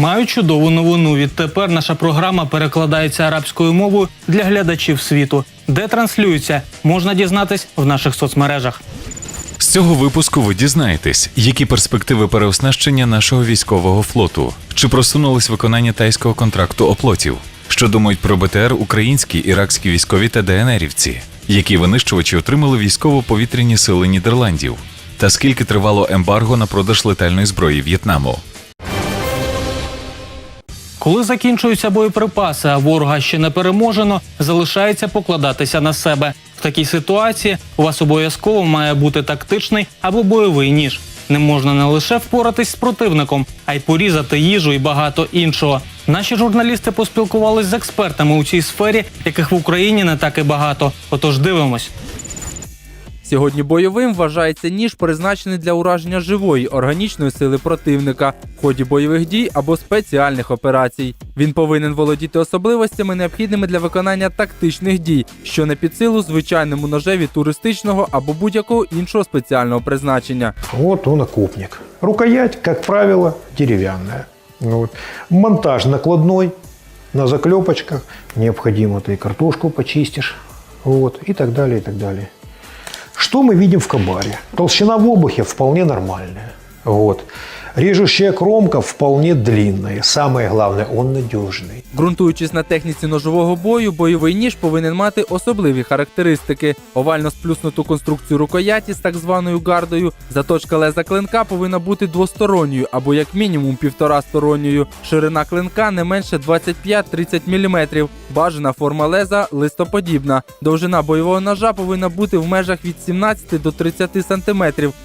Маю чудову новину. Відтепер наша програма перекладається арабською мовою для глядачів світу, де транслюється, можна дізнатись в наших соцмережах. З цього випуску ви дізнаєтесь, які перспективи переоснащення нашого військового флоту, чи просунулись виконання тайського контракту оплотів, що думають про БТР українські, іракські військові та ДНРівці, які винищувачі отримали військово-повітряні сили Нідерландів, та скільки тривало ембарго на продаж летальної зброї В'єтнаму. Коли закінчуються боєприпаси, а ворога ще не переможено, залишається покладатися на себе. В такій ситуації у вас обов'язково має бути тактичний або бойовий ніж. Не можна не лише впоратись з противником, а й порізати їжу і багато іншого. Наші журналісти поспілкувались з експертами у цій сфері, яких в Україні не так і багато. Отож, дивимось. Сьогодні бойовим вважається ніж, призначений для ураження живої органічної сили противника в ході бойових дій або спеціальних операцій. Він повинен володіти особливостями, необхідними для виконання тактичних дій, що не під силу звичайному ножеві туристичного або будь-якого іншого спеціального призначення. Вот он окопник. Рукоять, как правило, деревянная. Вот. Монтаж накладной, на заклепочках. Необходимо ты и картошку почистишь. Вот, и так далее, и так далее. Что мы видим в кабаре? Толщина в обухе вполне нормальная. Вот. Режущая кромка вполне длинная. Самое главное, он надежный. Ґрунтуючись на техніці ножового бою, бойовий ніж повинен мати особливі характеристики: овально сплюснуту конструкцію рукояті з так званою гардою. Заточка леза клинка повинна бути двосторонньою або як мінімум півторасторонньою. Ширина клинка не менше 25-30 мм. Бажана форма леза листоподібна. Довжина бойового ножа повинна бути в межах від 17 до 30 см.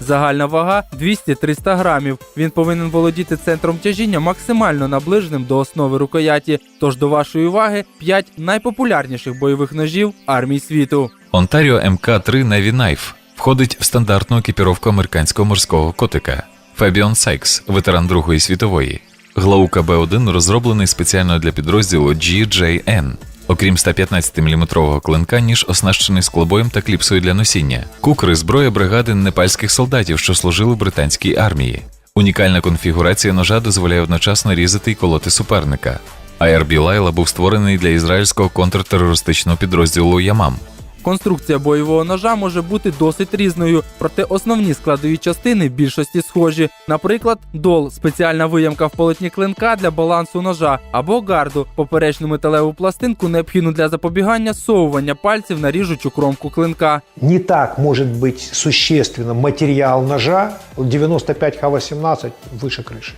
Загальна вага 200-300 грамів. Він повинен володіти центром тяжіння максимально наближеним до основи рукояті. Тож до вашої уваги 5 найпопулярніших бойових ножів армій світу. Ontario MK3 Navy Knife входить в стандартну екіпіровку американського морського котика. Фебіон Сайкс, ветеран Другої світової. Глаука Б1 розроблений спеціально для підрозділу GJN. Окрім 115-мм клинка, ніж оснащений склобоєм та кліпсою для носіння. Кукри зброя бригади непальських солдатів, що служили в британській армії. Унікальна конфігурація ножа дозволяє одночасно різати і колоти суперника. ARB Лайла був створений для ізраїльського контртерористичного підрозділу Ямам. Конструкція бойового ножа може бути досить різною, проте основні складові частини в більшості схожі. Наприклад, дол спеціальна виямка в полотні клинка для балансу ножа, або гарду поперечну металеву пластинку, необхідну для запобігання совування пальців на ріжучу кромку клинка. Не так может быть существенно материал ножа 95Х18 выше крыши.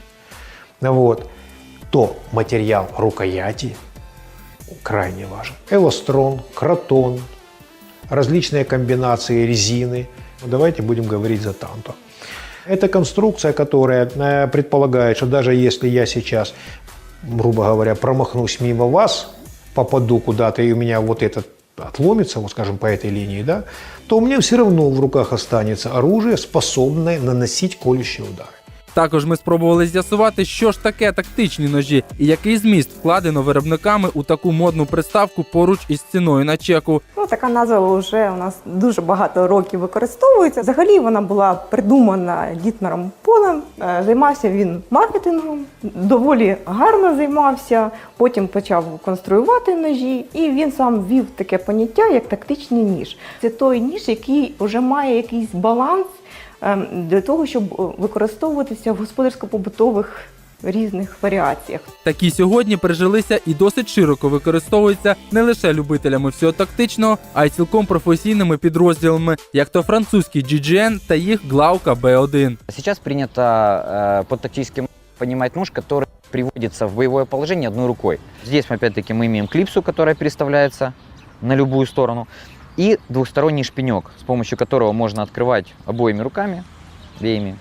Вот. То материал рукояти крайне важен. Эластрон, кротон, Различные комбинации резины. Давайте будем говорить за танто. Это конструкция, которая э, предполагает, что даже если я сейчас, грубо говоря, промахнусь мимо вас, попаду куда-то, и у меня вот этот отломится, вот скажем, по этой линии, да, то у меня все равно в руках останется оружие, способное наносить колющие удары. Також ми спробували з'ясувати, що ж таке тактичні ножі і який зміст вкладено виробниками у таку модну приставку поруч із ціною на чеку. Ну, така назва вже у нас дуже багато років використовується. Взагалі вона була придумана Дітмаром Полем. Е, Займався він маркетингом, доволі гарно займався. Потім почав конструювати ножі, і він сам ввів таке поняття, як тактичний ніж. Це той ніж, який вже має якийсь баланс для того, щоб е, використовуватися в господарсько-побутових різних варіаціях. Такі сьогодні прижилися і досить широко використовуються не лише любителями всього тактичного, а й цілком професійними підрозділами, як то французький GGN та їх Глаука B1. Сейчас принято э, под тактическим понимать нож, который приводится в боевое положение одной рукой. Здесь мы опять-таки мы имеем клипсу, которая переставляется на любую сторону, и двухсторонний шпинек, с помощью которого можно открывать обоими руками, обеими,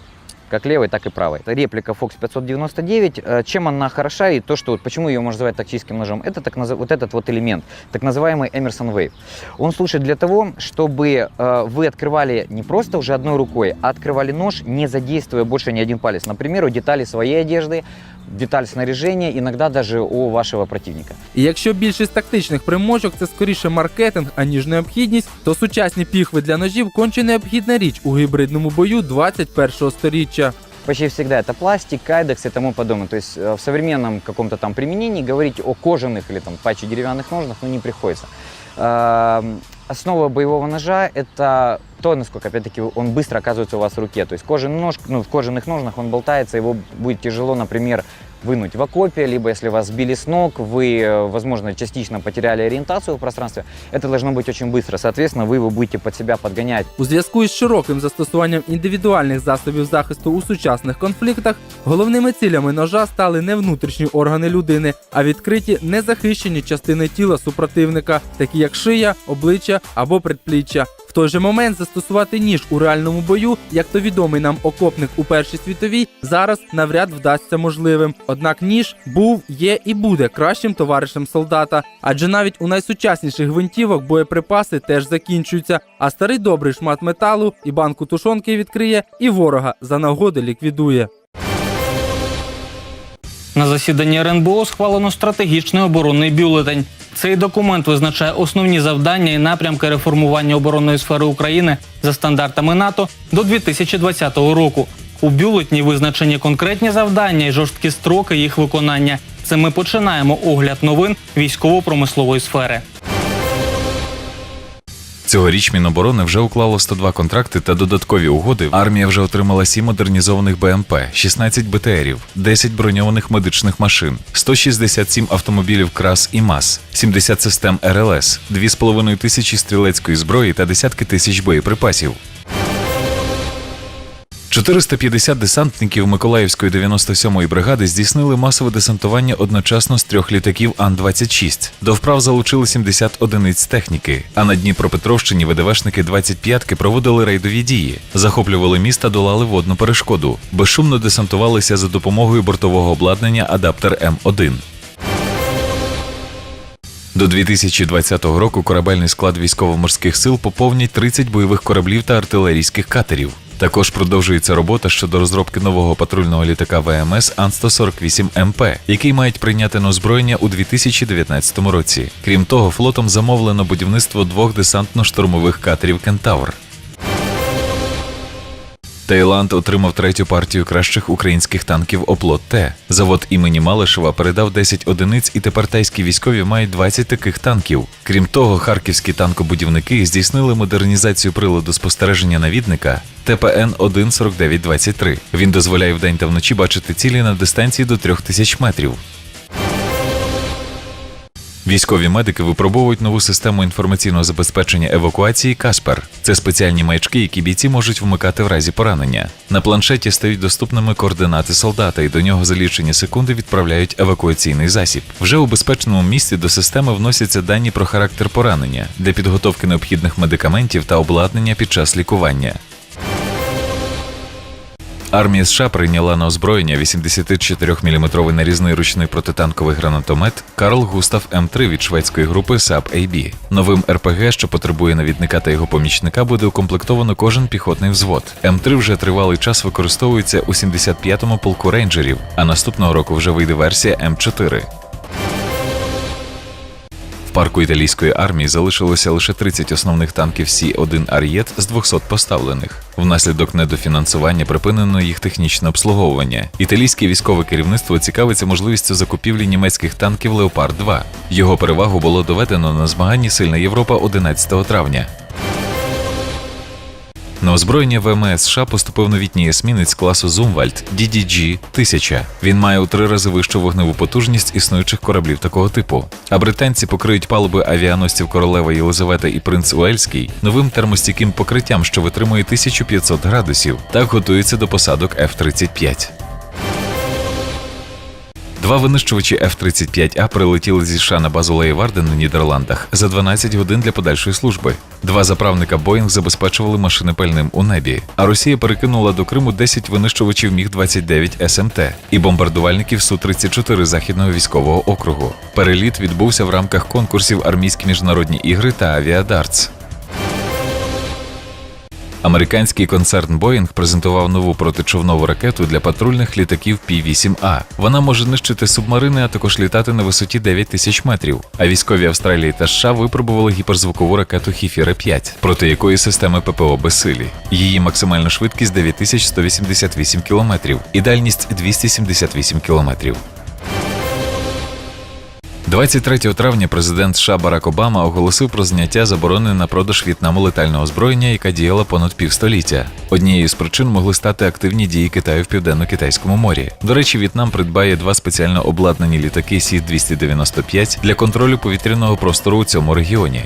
как левой, так и правой. Это реплика Fox 599. Э, Чем она хороша и то, что вот почему ее можно называть тактическим ножом, это так назыв- вот этот вот элемент, так называемый Emerson Wave. Он служит для того, чтобы э, вы открывали не просто уже одной рукой, а открывали нож, не задействуя больше ни один палец. Например, у детали своей одежды, деталь снаряжения, иногда даже у вашего противника. І якщо більшість тактичних примочок це скоріше маркетинг, аніж необхідність, то сучасні піхви для ножів конче необхідна річ у гібридному бою 21-го сторіччя. Почти всегда это пластик, кайдекс и тому подобное. То есть э, в современном каком-то там применении говорить о кожаных или там паче деревянных ножнах ну, не приходится. Эм, Основа боевого ножа – это то, насколько, опять-таки, он быстро оказывается у вас в руке. То есть кожаный нож, ну, в кожаных ножнах он болтается, его будет тяжело, например, вынуть в окопе, либо если вас сбили с ног, вы, э, возможно, частично потеряли ориентацию в пространстве, это должно быть очень быстро. Соответственно, вы его будете под себя подгонять. У зв'язку із широким застосуванням індивідуальних засобів захисту у сучасних конфліктах головними цілями ножа стали не внутрішні органи людини, а відкриті незахищені частини тіла супротивника, такі як шия, обличчя або предпліччя. Той же момент застосувати ніж у реальному бою, як то відомий нам окопник у Першій світовій, зараз навряд вдасться можливим. Однак ніж був, є і буде кращим товаришем солдата, адже навіть у найсучасніших гвинтівок боєприпаси теж закінчуються. А старий добрий шмат металу і банку тушонки відкриє, і ворога за нагоди ліквідує. На засіданні РНБО схвалено стратегічний оборонний бюлетень. Цей документ визначає основні завдання і напрямки реформування оборонної сфери України за стандартами НАТО до 2020 року. У бюлетні визначені конкретні завдання і жорсткі строки їх виконання. Це ми починаємо огляд новин військово-промислової сфери. Цьогоріч Міноборони вже уклало 102 контракти та додаткові угоди. Армія вже отримала 7 модернізованих БМП, 16 БТРів, 10 броньованих медичних машин, 167 автомобілів КРАС і МАЗ, 70 систем РЛС, 2,5 тисячі стрілецької зброї та десятки тисяч боєприпасів. 450 десантників Миколаївської 97-ї бригади здійснили масове десантування одночасно з трьох літаків Ан-26. До вправ залучили 70 одиниць техніки. А на Дніпропетровщині ВДВшники 25-ки проводили рейдові дії, захоплювали міста, долали водну перешкоду, безшумно десантувалися за допомогою бортового обладнання Адаптер М1. До 2020 року корабельний склад військово-морських сил поповнять 30 бойових кораблів та артилерійських катерів. Також продовжується робота щодо розробки нового патрульного літака ВМС Ан-148МП, який мають прийняти на озброєння у 2019 році. Крім того, флотом замовлено будівництво двох десантно-штурмових катерів Кентавр. Таїланд отримав третю партію кращих українських танків Оплот Т. Завод імені Малишева передав 10 одиниць, і тепер тайські військові мають 20 таких танків. Крім того, харківські танкобудівники здійснили модернізацію приладу спостереження навідника ТПН 14923 Він дозволяє вдень та вночі бачити цілі на дистанції до 3000 метрів. Військові медики випробовують нову систему інформаційного забезпечення евакуації Каспер. Це спеціальні маячки, які бійці можуть вмикати в разі поранення. На планшеті стають доступними координати солдата, і до нього за лічені секунди відправляють евакуаційний засіб. Вже у безпечному місці до системи вносяться дані про характер поранення для підготовки необхідних медикаментів та обладнання під час лікування. Армія США прийняла на озброєння 84-мм нарізний ручний протитанковий гранатомет Карл Густав М3 від шведської групи САП AB. Новим РПГ, що потребує навідника та його помічника, буде укомплектовано кожен піхотний взвод. М3 вже тривалий час використовується у 75-му полку рейнджерів, а наступного року вже вийде версія М4. Парку італійської армії залишилося лише 30 основних танків Сі-1 Ар'єт з 200 поставлених. Внаслідок недофінансування припинено їх технічне обслуговування. Італійське військове керівництво цікавиться можливістю закупівлі німецьких танків Леопард 2 Його перевагу було доведено на змаганні Сильна Європа 11 травня. На озброєння ВМС США поступив новітній есмінець класу Зумвальд DDG 1000 Він має у три рази вищу вогневу потужність існуючих кораблів такого типу. А британці покриють палуби авіаносців Королева Єлизавета і Принц Уельський новим термостійким покриттям, що витримує 1500 градусів, та готується до посадок F-35. Два винищувачі F-35А прилетіли зі США на базу Лейварден у Нідерландах за 12 годин для подальшої служби. Два заправника Боїнг забезпечували машини пальним у небі. А Росія перекинула до Криму 10 винищувачів Міг-29 СМТ і бомбардувальників Су-34 Західного військового округу. Переліт відбувся в рамках конкурсів Армійські міжнародні ігри та Авіадартс. Американський концерн Boeing презентував нову протичовнову ракету для патрульних літаків P-8A. Вона може нищити субмарини, а також літати на висоті 9 тисяч метрів. А військові Австралії та США випробували гіперзвукову ракету Хіфіра 5 проти якої системи ППО безсилі. Її максимальна швидкість 9188 км і дальність 278 км. 23 травня президент США Барак Обама оголосив про зняття заборони на продаж В'єтнаму летального озброєння, яка діяла понад півстоліття. Однією з причин могли стати активні дії Китаю в південно-китайському морі. До речі, В'єтнам придбає два спеціально обладнані літаки Сі 295 для контролю повітряного простору у цьому регіоні.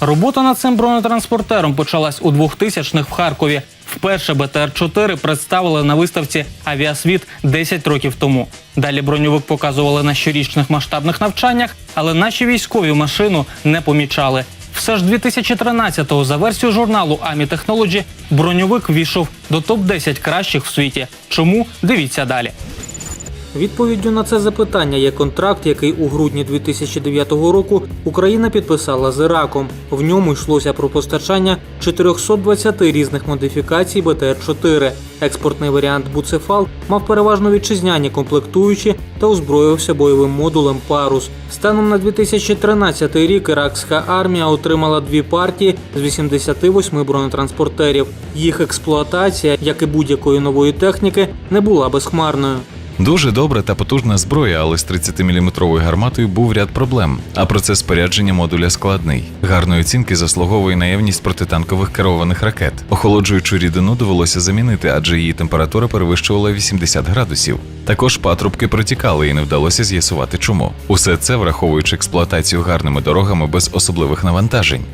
Робота над цим бронетранспортером почалась у 2000-х в Харкові. Вперше БТР-4 представили на виставці Авіасвіт 10 років тому. Далі броньовик показували на щорічних масштабних навчаннях, але наші військові машину не помічали. Все ж 2013-го за версією журналу Амі Technology броньовик війшов до топ-10 кращих в світі. Чому? Дивіться далі. Відповіддю на це запитання є контракт, який у грудні 2009 року Україна підписала з Іраком. В ньому йшлося про постачання 420 різних модифікацій БТР-4. Експортний варіант Буцефал мав переважно вітчизняні комплектуючі та озброївся бойовим модулем Парус. Станом на 2013 рік іракська армія отримала дві партії з 88 бронетранспортерів. Їх експлуатація, як і будь-якої нової техніки, не була безхмарною. Дуже добра та потужна зброя, але з 30-мм гарматою був ряд проблем. А процес спорядження модуля складний. Гарної оцінки заслуговує наявність протитанкових керованих ракет. Охолоджуючу рідину довелося замінити, адже її температура перевищувала 80 градусів. Також патрубки протікали і не вдалося з'ясувати чому. Усе це враховуючи експлуатацію гарними дорогами без особливих навантажень.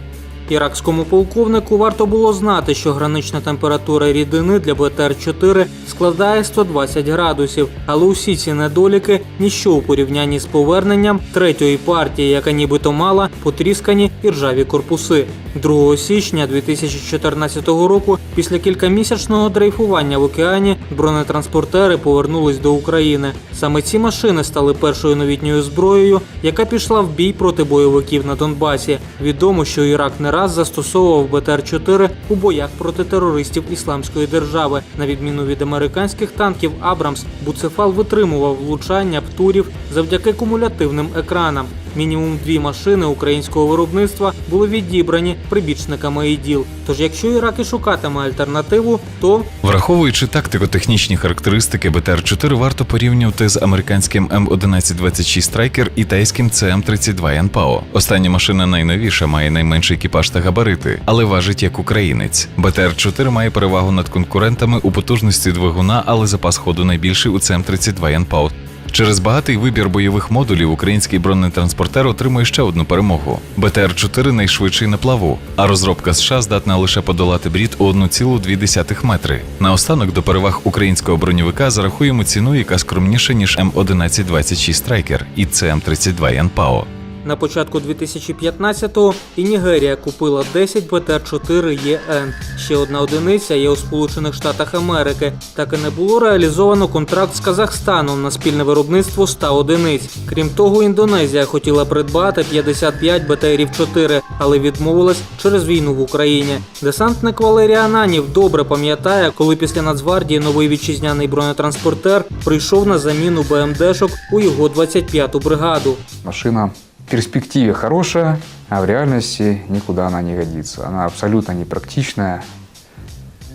Іракському полковнику варто було знати, що гранична температура рідини для БТР-4 складає 120 градусів, але усі ці недоліки ніщо у порівнянні з поверненням третьої партії, яка нібито мала потріскані і ржаві корпуси. 2 січня 2014 року, після кількамісячного дрейфування в океані, бронетранспортери повернулись до України. Саме ці машини стали першою новітньою зброєю, яка пішла в бій проти бойовиків на Донбасі. Відомо, що Ірак не раз застосовував БТР-4 у боях проти терористів Ісламської держави. На відміну від американських танків Абрамс, Буцефал витримував влучання птурів завдяки кумулятивним екранам. Мінімум дві машини українського виробництва були відібрані прибічниками іділ. Тож, якщо Ірак і шукатиме альтернативу, то Враховуючи тактико-технічні характеристики БТР-4, варто порівнювати з американським М1126 Striker і тайським CM32 НПАО. Остання машина найновіша, має найменший екіпаж та габарити, але важить як українець. БТР-4 має перевагу над конкурентами у потужності двигуна, але запас ходу найбільший у CM32 НПАО. Через багатий вибір бойових модулів український бронетранспортер отримує ще одну перемогу. БТР-4 найшвидший на плаву, а розробка США здатна лише подолати брід у 1,2 метри. Наостанок до переваг українського броньовика зарахуємо ціну, яка скромніша ніж М1126 Страйкер і CM32 НПАО. На початку 2015-го і Нігерія купила 10 БТР-4 ЄН. Ще одна одиниця є у Сполучених Штатах Америки. Так і не було реалізовано контракт з Казахстаном на спільне виробництво 100 одиниць. Крім того, Індонезія хотіла придбати 55 БТРів-4, але відмовилась через війну в Україні. Десантник Валерій Ананів добре пам'ятає, коли після Нацгвардії новий вітчизняний бронетранспортер прийшов на заміну БМДшок у його 25-ту бригаду. Машина перспективе хорошая, а в реальности никуда она не годится. Она абсолютно непрактичная,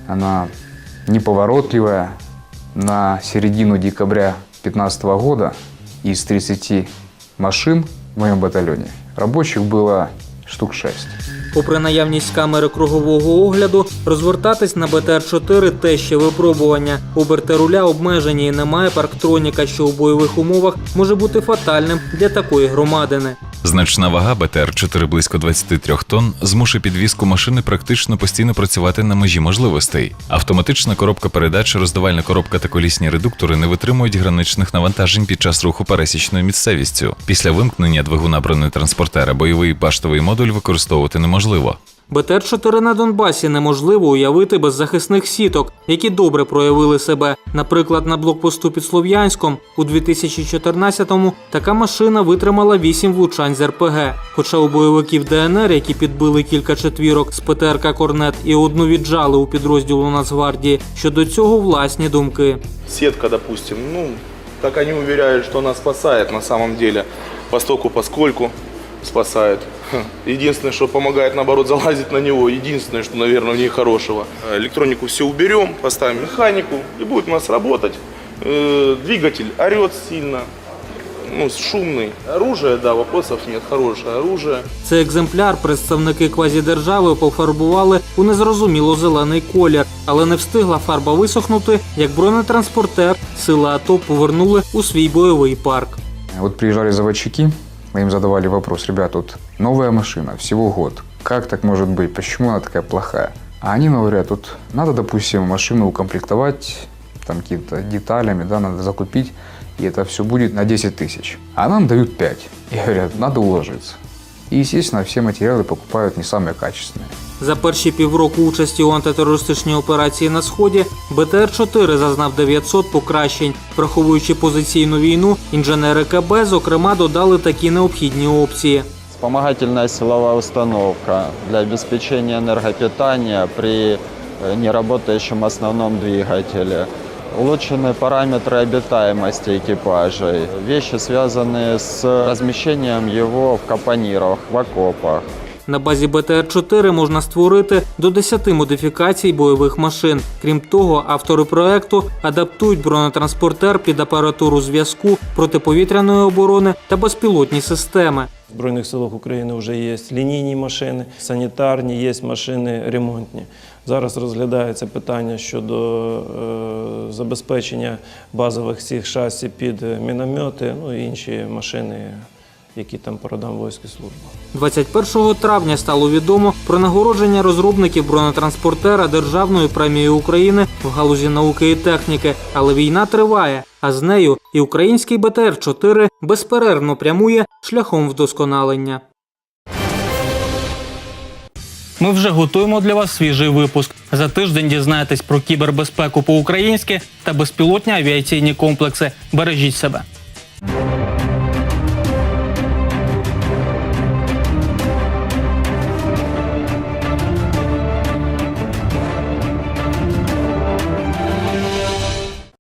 она неповоротливая. На середину декабря 2015 года из 30 машин в моем батальоне рабочих было штук 6. Попри наявність камери кругового огляду, розвертатись на БТР-4 те ще випробування. Оберти руля обмежені і немає парктроніка, що у бойових умовах може бути фатальним для такої громадини. Значна вага БТР-4 близько 23 тонн змушує підвізку машини практично постійно працювати на межі можливостей. Автоматична коробка передач, роздавальна коробка та колісні редуктори не витримують граничних навантажень під час руху пересічною місцевістю. Після вимкнення двигуна бронетранспортера бойовий баштовий модуль використовувати неможливо. БТР-4 на Донбасі неможливо уявити без захисних сіток, які добре проявили себе. Наприклад, на блокпосту під Слов'янськом у 2014-му така машина витримала 8 влучань з РПГ. Хоча у бойовиків ДНР, які підбили кілька четвірок з ПТРК Корнет і одну віджали у підрозділу Нацгвардії, щодо цього власні думки. сетка, допустим, ну, как они уверяют, что она спасает на самом деле, постоку поскольку спасает. Хм. Единственное, что помогает, наоборот, залазить на него, единственное, что, наверное, в ней хорошего. Электронику все уберем, поставим механику, и будет у нас работать. Э, Двигатель орет сильно, ну, шумный. Оружие, да, вопросов нет, хорошее оружие. Цей екземпляр представники квазідержави пофарбували у незрозуміло зелений колір, але не встигла фарба висохнути, як бронетранспортер сили АТО повернули у свій бойовий парк. Вот приезжали заводчики, мы им задавали вопрос, ребят, вот новая машина, всего год, как так может быть, почему она такая плохая? А они говорят, вот надо, допустим, машину укомплектовать там какими-то деталями, да, надо закупить, и это все будет на 10 тысяч. А нам дают 5. И говорят, надо уложиться. И, естественно, все материалы покупают не самые качественные. За перші півроку участі у антитерористичній операції на сході БТР-4 зазнав 900 покращень. Враховуючи позиційну війну, інженери КБ зокрема додали такі необхідні опції. Вспомогательная силовая установка для обеспечения энергопитания при э, неработающем основном двигателе. Улучшены параметры обитаемости экипажей. Вещи, связанные с размещением его в капонирах, в окопах. На базі БТР-4 можна створити до 10 модифікацій бойових машин. Крім того, автори проекту адаптують бронетранспортер під апаратуру зв'язку, протиповітряної оборони та безпілотні системи. В Збройних силах України вже є лінійні машини, санітарні, є машини ремонтні. Зараз розглядається питання щодо е, забезпечення базових всіх шасі під міномети, ну і інші машини, які там по родам військ і служби. 21 травня стало відомо про нагородження розробників бронетранспортера Державною премією України в галузі науки і техніки. Але війна триває, а з нею і український БТР-4 безперервно прямує шляхом вдосконалення. Ми вже готуємо для вас свіжий випуск. За тиждень дізнаєтесь про кібербезпеку по-українськи та безпілотні авіаційні комплекси. Бережіть себе.